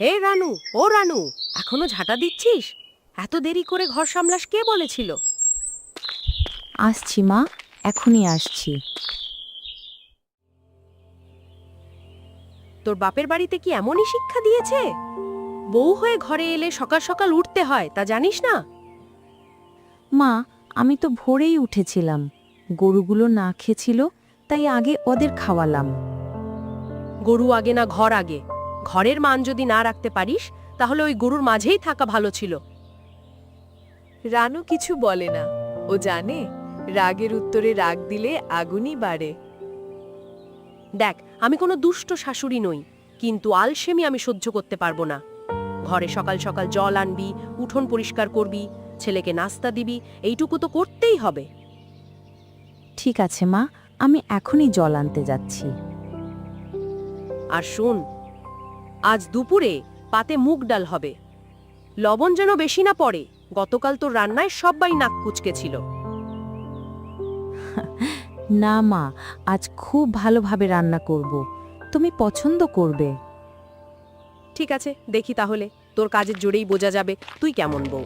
হে রানু ও রানু এখনও ঝাঁটা দিচ্ছিস? এত দেরি করে ঘর সামলাস কে বলেছিল? আসছি মা এখনই আসছি। তোর বাপের বাড়িতে কি এমনই শিক্ষা দিয়েছে? বউ হয়ে ঘরে এলে সকাল সকাল উঠতে হয় তা জানিস না? মা আমি তো ভোরেই উঠেছিলাম। গরুগুলো না খেয়েছিল তাই আগে ওদের খাওয়ালাম। গরু আগে না ঘর আগে? ঘরের মান যদি না রাখতে পারিস তাহলে ওই গরুর মাঝেই থাকা ভালো ছিল। রানু কিছু বলে না। ও জানে রাগের উত্তরে রাগ দিলে আগুনই বাড়ে। দেখ আমি কোনো দুষ্ট শাশুড়ি নই কিন্তু আলসেমি আমি সহ্য করতে পারব না। ঘরে সকাল সকাল জল আনবি উঠোন পরিষ্কার করবি ছেলেকে নাস্তা দিবি এইটুকু তো করতেই হবে। ঠিক আছে মা আমি এখনই জল আনতে যাচ্ছি। আর শোন আজ দুপুরে পাতে মুগ ডাল হবে। লবণ যেন বেশি না পড়ে গতকাল তোর রান্নায় সবাই নাক কুচকেছিল না মা আজ খুব ভালোভাবে রান্না করব। তুমি পছন্দ করবে। ঠিক আছে দেখি তাহলে। তোর কাজের জোরেই বোঝা যাবে তুই কেমন বউ।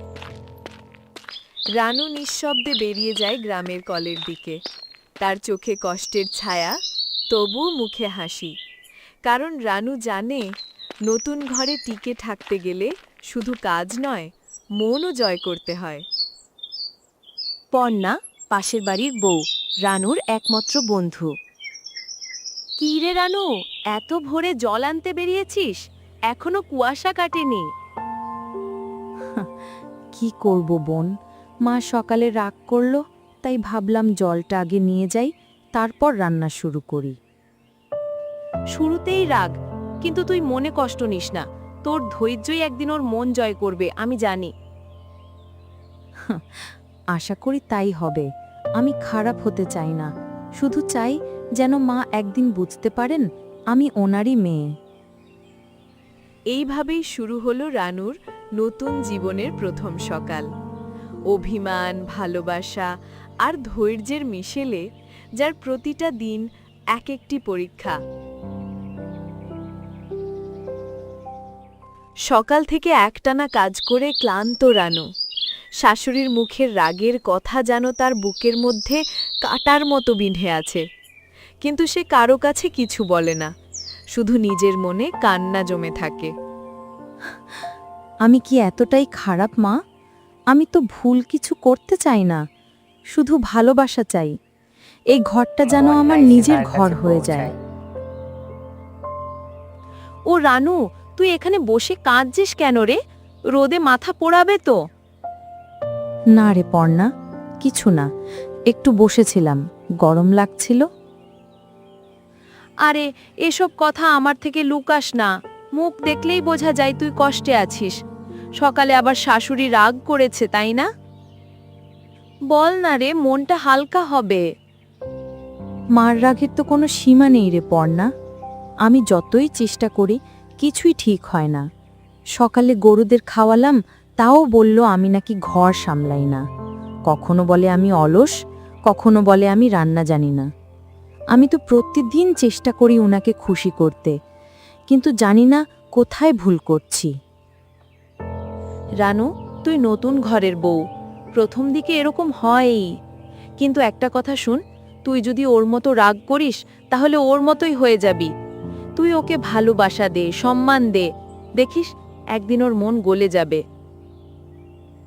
রানু নিঃশব্দে বেরিয়ে যায় গ্রামের কলের দিকে। তার চোখে কষ্টের ছায়া তবু মুখে হাসি। কারণ রানু জানে নতুন ঘরে টিকে থাকতে গেলে শুধু কাজ নয়, মনও জয় করতে হয়। পর্ণা পাশের বাড়ির বউ, রানুর একমাত্র বন্ধু। কি রে রানু, এত ভোরে জল আনতে বেরিয়েছিস? এখনও কুয়াশা কাটেনি। কি করব বোন? মা সকালে রাগ করল, তাই ভাবলাম জলটা আগে নিয়ে যাই, তারপর রান্না শুরু করি। শুরুতেই রাগ কিন্তু তুই মনে কষ্ট নিস না। তোর ধৈর্যই একদিন ওর মন জয় করবে, আমি জানি। আশা করি তাই হবে। আমি খারাপ হতে চাই না। শুধু চাই যেন মা একদিন বুঝতে পারেন, আমি ওনারই মেয়ে। এইভাবেই শুরু হলো রানুর নতুন জীবনের প্রথম সকাল। অভিমান, ভালোবাসা আর ধৈর্যের মিশেলে, যার প্রতিটা দিন এক একটি পরীক্ষা। সকাল থেকে একটানা কাজ করে ক্লান্ত রানু। শাশুড়ির মুখের রাগের কথা যেন তার বুকের মধ্যে কাটার মতো বিঁধে আছে। কিন্তু সে কারও কাছে কিছু বলে না। শুধু নিজের মনে কান্না জমে থাকে। আমি কি এতটাই খারাপ মা? আমি তো ভুল কিছু করতে চাই না। শুধু ভালোবাসা চাই। এই ঘরটা যেন আমার নিজের ঘর হয়ে যায়। ও রানু তুই এখানে বসে কাঁদছিস কেন রে? রোদে মাথা পোড়াবে তো। না রে পর্ণা, কিছু না। একটু বসেছিলাম, গরম লাগছিল। আরে, এসব কথা আমার থেকে লুকাস না। মুখ দেখলেই বোঝা যায় তুই কষ্টে আছিস। সকালে আবার শাশুড়ি রাগ করেছে, তাই না? বল না রে, মনটা হালকা হবে। মার রাগের তো কোনো সীমা নেই রে পর্ণা। আমি যতই চেষ্টা করি কিছুই ঠিক হয় না। সকালে গরুদের খাওয়ালাম, তাও বলল আমি নাকি ঘর সামলাই না। কখনো বলে আমি অলস, কখনো বলে আমি রান্না জানি না। আমি তো প্রতিদিন চেষ্টা করি ওনাকে খুশি করতে, কিন্তু জানি না কোথায় ভুল করছি। রানু, তুই নতুন ঘরের বউ, প্রথম দিকে এরকম হয়ই। কিন্তু একটা কথা শুন, তুই যদি ওর মতো রাগ করিস, তাহলে ওর মতোই হয়ে যাবি। তুই ওকে ভালোবাসা দে, সম্মান দে। দেখিস, একদিন ওর মন গলে যাবে।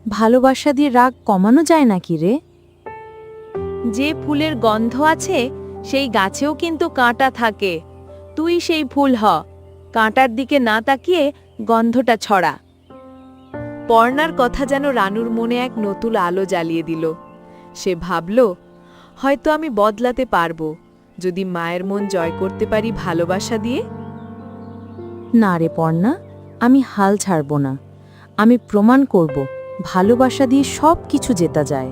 ভালোবাসা দিয়ে রাগ কমানো যায় নাকি রে? যে ফুলের গন্ধ আছে, সেই গাছেও কিন্তু কাঁটা থাকে। তুই সেই ফুল হ। কাঁটার দিকে না তাকিয়ে গন্ধটা ছড়া। পর্ণার কথা যেন রানুর মনে এক নতুন আলো জ্বালিয়ে দিল। সে ভাবল, হয়তো আমি বদলাতে পারব। যদি মায়ের মন জয় করতে পারি ভালোবাসা দিয়ে? না রে পর্ণা আমি হাল ছাড়ব না। আমি প্রমাণ করব ভালোবাসা দিয়ে সব কিছু জেতা যায়।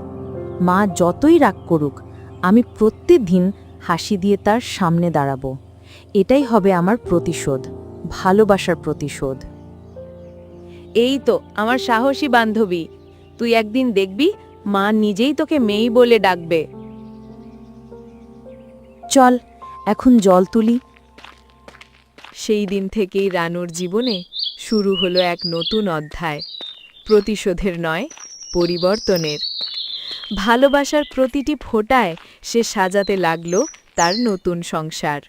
মা যতই রাগ করুক আমি প্রত্যেকদিন হাসি দিয়ে তার সামনে দাঁড়াবো। এটাই হবে আমার প্রতিশোধ ভালোবাসার প্রতিশোধ। এই তো আমার সাহসী বান্ধবী। তুই একদিন দেখবি মা নিজেই তোকে মেয়ে বলে ডাকবে। চল, এখন জল তুলি। সেই দিন থেকেই রানুর জীবনে শুরু হলো এক নতুন অধ্যায়, প্রতিশোধের নয়, পরিবর্তনের। ভালোবাসার প্রতিটি ফোঁটায় সে সাজাতে লাগল তার নতুন সংসার।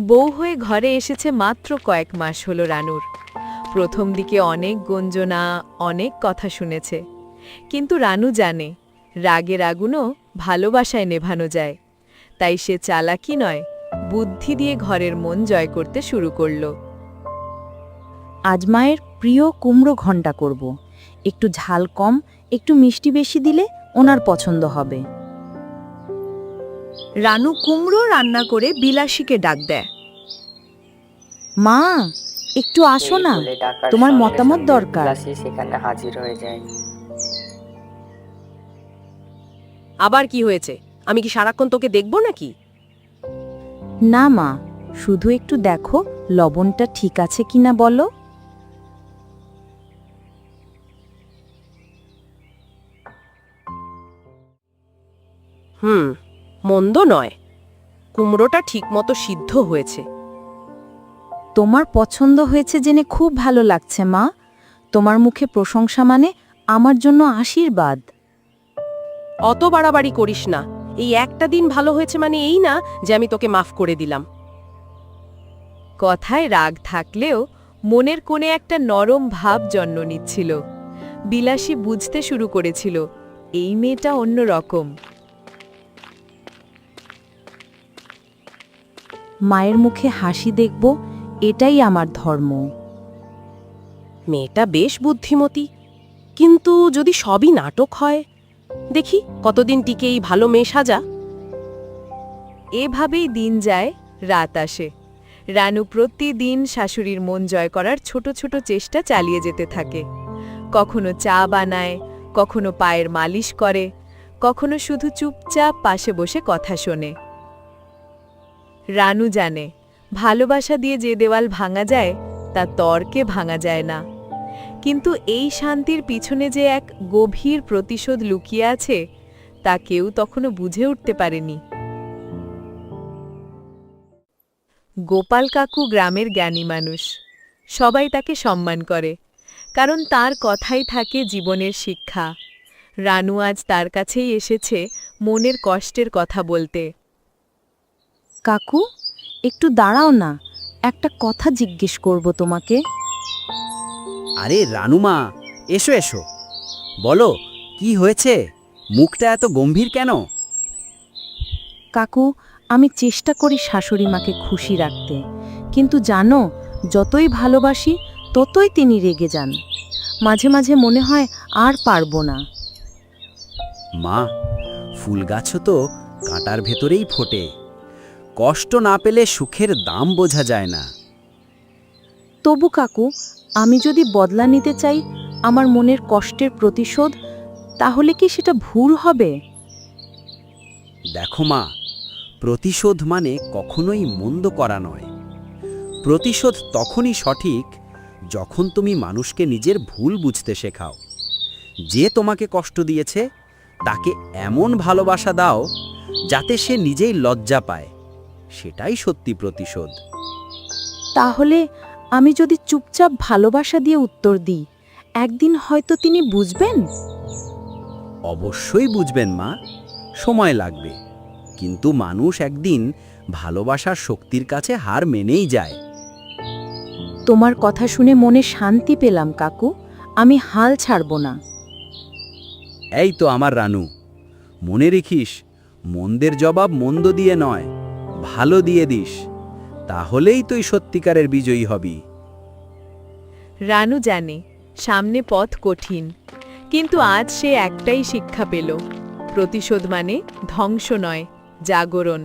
বউ হয়ে ঘরে এসেছে মাত্র কয়েক মাস হলো রানুর। প্রথম দিকে অনেক গঞ্জনা, অনেক কথা শুনেছে। কিন্তু রানু জানে রাগের আগুনও ভালোবাসায় নেভানো যায়। তাই সে চালাকি নয় বুদ্ধি দিয়ে ঘরের মন জয় করতে শুরু করল। আজ মায়ের প্রিয় কুমড়ো ঘণ্টা করব। একটু ঝাল কম একটু মিষ্টি বেশি দিলে ওনার পছন্দ হবে। রানু কুমড়ো রান্না করে বিলাসীকে ডাক দেয়। মা একটু আসো না। তোমার মতামত দরকার। সেখানে হাজির হয়ে যায়। আবার কি হয়েছে? আমি কি সারাক্ষণ তোকে দেখব নাকি? না মা শুধু একটু দেখো লবণটা ঠিক আছে কিনা বলো। হুম মন্দ নয়। কুমড়োটা ঠিকমতো সিদ্ধ হয়েছে। তোমার পছন্দ হয়েছে জেনে খুব ভালো লাগছে মা। তোমার মুখে প্রশংসা মানে আমার জন্য আশীর্বাদ। অত বাড়াবাড়ি করিস না। এই একটা দিন ভালো হয়েছে মানে এই না যে আমি তোকে মাফ করে দিলাম। কথায় রাগ থাকলেও মনের কোণে একটা নরম ভাব জন্ম নিচ্ছিল। বিলাসী বুঝতে শুরু করেছিল, এই মেয়েটা অন্য রকম। মায়ের মুখে হাসি দেখব, এটাই আমার ধর্ম। মেয়েটা বেশ বুদ্ধিমতী, কিন্তু যদি সবই নাটক হয়? দেখি কতদিন টিকে এই ভালো মেয়ে সাজা। এভাবেই দিন যায়, রাত আসে। রানু প্রতিদিন শাশুড়ির মন জয় করার ছোট ছোট চেষ্টা চালিয়ে যেতে থাকে। কখনো চা বানায়, কখনো পায়ের মালিশ করে, কখনো শুধু চুপচাপ পাশে বসে কথা শোনে। রানু জানে, ভালোবাসা দিয়ে যে দেওয়াল ভাঙা যায়, তা তর্কে ভাঙা যায় না। কিন্তু এই শান্তির পিছনে যে এক গভীর প্রতিশোধ লুকিয়ে আছে, তা কেউ তখনও বুঝে উঠতে পারেনি। গোপাল কাকু গ্রামের জ্ঞানী মানুষ। সবাই তাকে সম্মান করে, কারণ তার কথাই থাকে জীবনের শিক্ষা। রানু আজ তার কাছেই এসেছে মনের কষ্টের কথা বলতে। কাকু, একটু দাঁড়াও না, একটা কথা জিজ্ঞেস করব তোমাকে। আরে রানুমা এসো এসো। বলো কি হয়েছে? মুখটা এত গম্ভীর কেন? কাকু আমি চেষ্টা করি শাশুড়ি মাকে খুশি রাখতে। কিন্তু জানো যতই ভালোবাসি ততই তিনি রেগে যান। মাঝে মাঝে মনে হয় আর পারব না। মা ফুল গাছও তো কাঁটার ভেতরেই ফোটে। কষ্ট না পেলে সুখের দাম বোঝা যায় না। তবু কাকু আমি যদি বদলা নিতে চাই আমার মনের কষ্টের প্রতিশোধ তাহলে কি সেটা ভুল হবে? দেখো মা প্রতিশোধ মানে কখনোই মন্দ করা নয়। প্রতিশোধ তখনই সঠিক যখন তুমি মানুষকে নিজের ভুল বুঝতে শেখাও। যে তোমাকে কষ্ট দিয়েছে তাকে এমন ভালোবাসা দাও যাতে সে নিজেই লজ্জা পায়। সেটাই সত্যি প্রতিশোধ। তাহলে আমি যদি চুপচাপ ভালোবাসা দিয়ে উত্তর দিই একদিন হয়তো তিনি বুঝবেন? অবশ্যই বুঝবেন মা। সময় লাগবে। কিন্তু মানুষ একদিন ভালোবাসার শক্তির কাছে হার মেনেই যায়। তোমার কথা শুনে মনে শান্তি পেলাম কাকু। আমি হাল ছাড়ব না। এই তো আমার রানু। মনে রেখিস মন্দের জবাব মন্দ দিয়ে নয় ভালো দিয়ে দিস। তাহলেই তুই সত্যিকারের বিজয়ী হবি। রানু জানে, সামনে পথ কঠিন, কিন্তু আজ সে একটাই শিক্ষা পেল। প্রতিশোধ মানে ধ্বংস নয়, জাগরণ।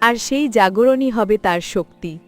আর সেই জাগরণই হবে তার শক্তি।